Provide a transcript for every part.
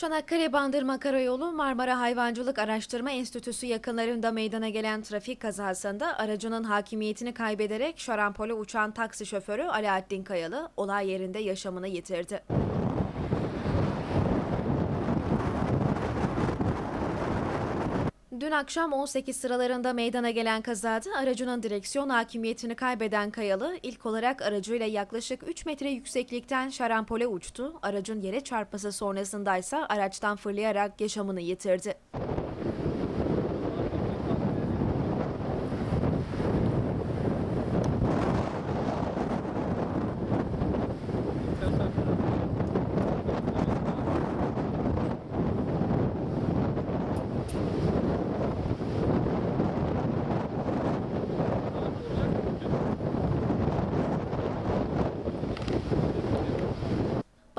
Çanakkale Bandırma Karayolu Marmara Hayvancılık Araştırma Enstitüsü yakınlarında meydana gelen trafik kazasında aracının hakimiyetini kaybederek şarampole uçan taksi şoförü Alaaddin Kayalı olay yerinde yaşamını yitirdi. Dün akşam 18 sıralarında meydana gelen kazada aracının direksiyon hakimiyetini kaybeden Kayalı ilk olarak aracıyla yaklaşık 3 metre yükseklikten şarampole uçtu. Aracın yere çarpması sonrasındaysa araçtan fırlayarak yaşamını yitirdi.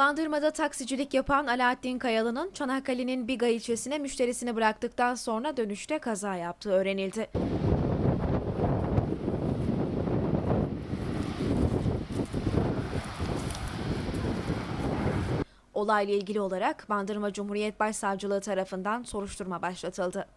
Bandırma'da taksicilik yapan Alaaddin Kayalı'nın Çanakkale'nin Biga ilçesine müşterisini bıraktıktan sonra dönüşte kaza yaptığı öğrenildi. Olayla ilgili olarak Bandırma Cumhuriyet Başsavcılığı tarafından soruşturma başlatıldı.